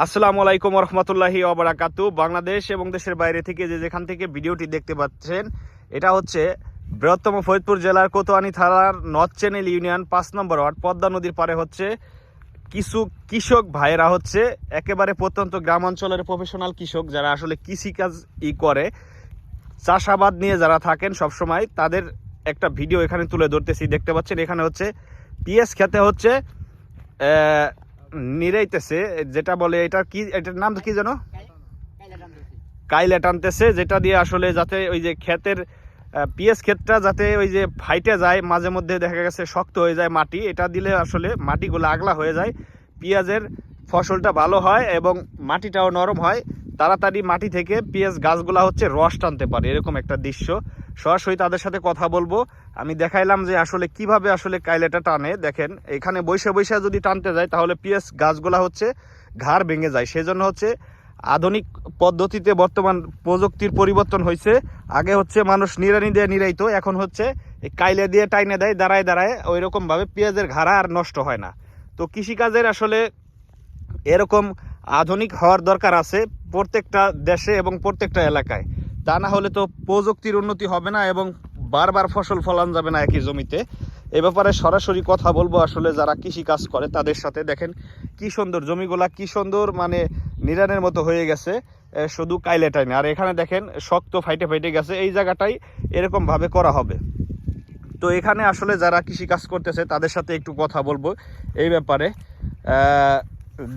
আসসালামু আলাইকুম রহমতুল্লাহি ওবরাকাতু। বাংলাদেশ এবং দেশের বাইরে থেকে যে যেখান থেকে ভিডিওটি দেখতে পাচ্ছেন, এটা হচ্ছে বৃহত্তম ফরিদপুর জেলার কোতোয়ানি থানার নর্থ চ্যানেল ইউনিয়ন পাঁচ নম্বর ওয়ার্ড। পদ্মা নদীর পারে হচ্ছে কিছু কৃষক ভাইয়েরা হচ্ছে একেবারে প্রত্যন্ত গ্রাম অঞ্চলের প্রফেশনাল কৃষক যারা আসলে কৃষিকাজ ই করে। চাষাবাদ নিয়ে যারা থাকেন সবসময়, তাদের একটা ভিডিও এখানে তুলে ধরতেছি। দেখতে পাচ্ছেন এখানে হচ্ছে পিএস খেতে হচ্ছে নিরাইতেছে, যেটা বলে এটা কি, এটার নাম কি যেন? কাইলে টানতেছে যেটা দিয়ে আসলে যাতে ওই যে ক্ষেতের পিএস ক্ষেতটা যাতে ওই যে ফাইটে যায়, মাঝে মধ্যে দেখা গেছে শক্ত হয়ে যায় মাটি, এটা দিলে আসলে মাটিগুলো আগলা হয়ে যায়, পেঁয়াজের ফসলটা ভালো হয় এবং মাটিটাও নরম হয়, তাড়াতাড়ি মাটি থেকে পেঁয়াজ গাছগুলা হচ্ছে রস টানতে পারে, এরকম একটা দৃশ্য। সরাসরি তাদের সাথে কথা বলব। আমি দেখাইলাম যে আসলে কীভাবে আসলে কাইলেটা টানে। দেখেন, এখানে বৈশে বৈশে যদি টানতে যায়, তাহলে পেঁয়াজ গাছগুলা হচ্ছে ঘাড় ভেঙে যায়। সেজন্য হচ্ছে আধুনিক পদ্ধতিতে বর্তমান প্রযুক্তির পরিবর্তন হয়েছে। আগে হচ্ছে মানুষ নিড়ানি দিয়ে নিরাইতো এখন হচ্ছে কাইলে দিয়ে টাইনে দেয়, দাঁড়ায় দাঁড়ায় ওই রকম ভাবে পেঁয়াজের ঘাড়া আর নষ্ট হয় না। তো কৃষিকাজের আসলে এরকম আধুনিক হওয়ার দরকার আছে প্রত্যেকটা দেশে এবং প্রত্যেকটা এলাকায়। তা না হলে তো প্রযুক্তির উন্নতি হবে না এবং বারবার ফসল ফলান যাবে না একই জমিতে। এ ব্যাপারে সরাসরি কথা বলব আসলে যারা কৃষি কাজ করে তাদের সাথে। দেখেন কি সুন্দর জমিগুলা, কি সুন্দর মানে নিরানের মতো হয়ে গেছে শুধু কাইলে টাইনে আর এখানে দেখেন শক্ত ফাইটে ফাইটে গেছে, এই জায়গাটাই এরকম ভাবে করা হবে। তো এখানে আসলে যারা কৃষি কাজ করতেছে তাদের সাথে একটু কথা বলব এই ব্যাপারে।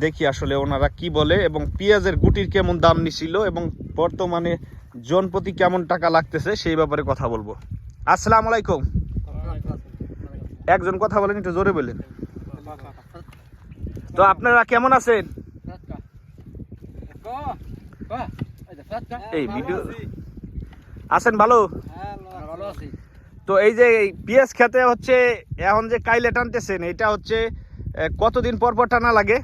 দেখি আসলে ওনারা কি বলে এবং পেঁয়াজের গুটির কেমন দাম নিছিল এবং বর্তমানে জন প্রতি কেমন টাকা লাগতেছে সেই ব্যাপারে কথা বলব। আসসালামু আলাইকুম। একজন কথা বলেন, একটু জোরে বলেন। তো আপনারা কেমন আছেন? এই ভিডিও আছেন ভালো? তো এই যে পেঁয়াজ খেতে হচ্ছে, এখন যে কাইলে টানতেছেন, এটা হচ্ছে কতদিন পর পর টানা লাগে?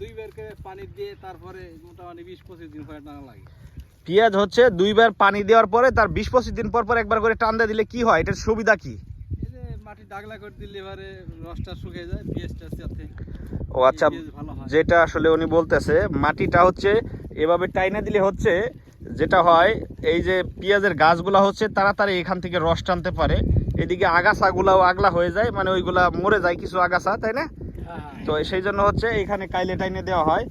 দুইবার করে পানি দিয়ে তারপরে মোটামুটি বিশ পঁচিশ দিন পরে টানা লাগে। পেঁয়াজ হচ্ছে দুইবার পানি দেওয়ার পরে তার বিশ পঁচিশ দিন পর পর একবার করে টান দিয়ে দিলে কি হয়? এটার সুবিধা কি? মাটি ডাগলা করে দিলে এবারে রসটা শুকিয়ে যায় সাথে ও আচ্ছা যেটা আসলে উনি বলতেছে মাটিটা হচ্ছে এভাবে টাইনা দিলে হচ্ছে যেটা হয় এই যে পেঁয়াজের গাছগুলা হচ্ছে তাড়াতাড়ি এখান থেকে রস টানতে পারে। এদিকে আগাছাগুলাও আগলা হয়ে যায় মানে ওইগুলা মরে যায় কিছু আগাছা তাই না? তো সেই জন্য হচ্ছে এখানে কাইলে টাইনে দেওয়া হয়।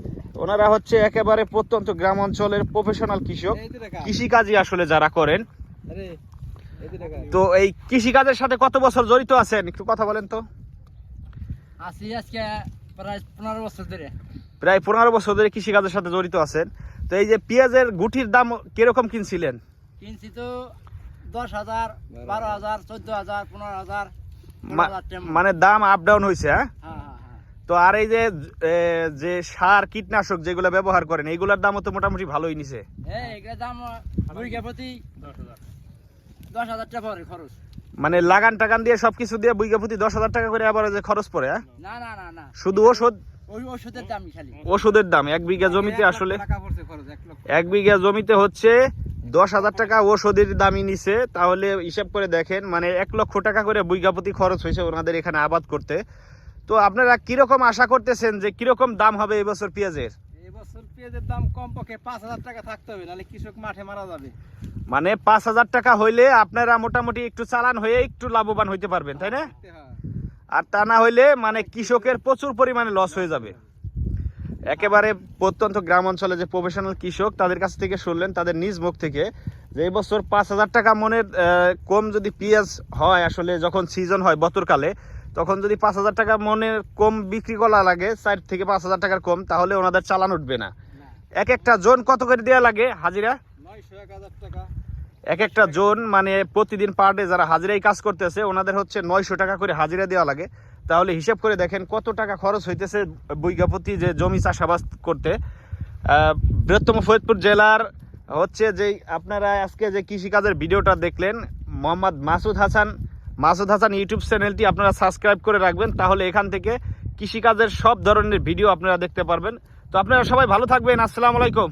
ওনারা হচ্ছে একেবারে প্রত্যন্ত গ্রাম অঞ্চলের প্রফেশনাল কৃষক। কৃষিকাজই আসলে যারা করেন। তো এই কৃষিকাজের সাথে কত বছর জড়িত আছেন? একটু কথা বলেন তো। আছি আজকে প্রায় পনেরো বছর ধরে। প্রায় পনেরো বছর ধরে কৃষিকাজের সাথে জড়িত আছেন। তো এই যে পেঁয়াজের গুটির দাম কীরকম কিনছিলেন? কিনছি তো দশ হাজার বারো হাজার চোদ্দ হাজার পনেরো হাজার। মানে দাম আপ ডাউন হয়েছে হ্যাঁ হ্যাঁ হ্যাঁ? হ্যাঁ। তো আর এই যে যে সার কীটনাশক যেগুলো ব্যবহার করেন এইগুলোর দামও তো মোটামুটি ভালোই নিছে। এই এগুলোর দাম বিঘা প্রতি দশ হাজার টাকা পড়ে খরচ। মানে লাগান টাগান দিয়ে সবকিছু দিয়ে বিঘা প্রতি দশ হাজার টাকা করে আবার যে খরচ পড়ে হ্যাঁ? না না না না। শুধু ওষুধ? ওষুধের দামই খালি। ওষুধের দাম এক বিঘা জমিতে আসলে টাকা পড়ছে খরচ এক এক বিঘা জমিতে হচ্ছে দশ হাজার টাকা ওষুধের দামই নিছে। তাহলে হিসাব করে দেখেন মানে এক লক্ষ টাকা করে বিঘা প্রতি খরচ হয়েছে ওনাদের এখানে আবাদ করতে। তো আপনারা কীরকম আশা করতেছেন যে কীরকম দাম হবে এবছর পেঁয়াজের? এবছর পেঁয়াজের দাম কম পক্ষে পাঁচ হাজার টাকা থাকতে হবে নাহলে কৃষক মাঠে মারা যাবে। মানে পাঁচ হাজার টাকা হইলে আপনারা মোটামুটি একটু চালান হয়ে একটু লাভবান হইতে পারবেন তাই না? আর তা না হইলে মানে কৃষকের প্রচুর পরিমাণে লস হয়ে যাবে। একেবারে প্রত্যন্ত গ্রাম অঞ্চলে যে প্রফেশনাল কৃষক তাদের কাছ থেকে শুনলেন তাদের নিজ মুখ থেকে যে এই বছর পাঁচ হাজার টাকা মনের কম যদি পেঁয়াজ হয় আসলে যখন সিজন হয় বতরকালে তখন যদি পাঁচ হাজার টাকা মনের কম বিক্রি করা লাগে চার থেকে পাঁচ হাজার টাকার কম তাহলে ওনাদের চালান উঠবে না। এক একটা জোন কত করে দেওয়া লাগে হাজিরা? নয়শো এক হাজার টাকা। এক একটা জোন মানে প্রতিদিন পার ডে যারা হাজিরাই কাজ করতেছে ওনাদের হচ্ছে নয়শো টাকা করে হাজিরা দেওয়া লাগে। তাহলে হিসাব করে দেখেন কত টাকা খরচ হইতেছে বৈজ্ঞাপতি যে জমি চাষাবাদ করতে। বৃহত্তম ফরিদপুর জেলার হচ্ছে যে আপনারা আজকে যে কৃষিকাজের ভিডিওটা দেখলেন মোহাম্মদ মাসুদ হাসান মাসুদ হাসান ইউটিউব চ্যানেলটি আপনারা সাবস্ক্রাইব করে রাখবেন, তাহলে এখান থেকে কৃষিকাজের সব ধরনের ভিডিও আপনারা দেখতে পারবেন। তো আপনারা সবাই ভালো থাকবেন, আসসালামু আলাইকুম।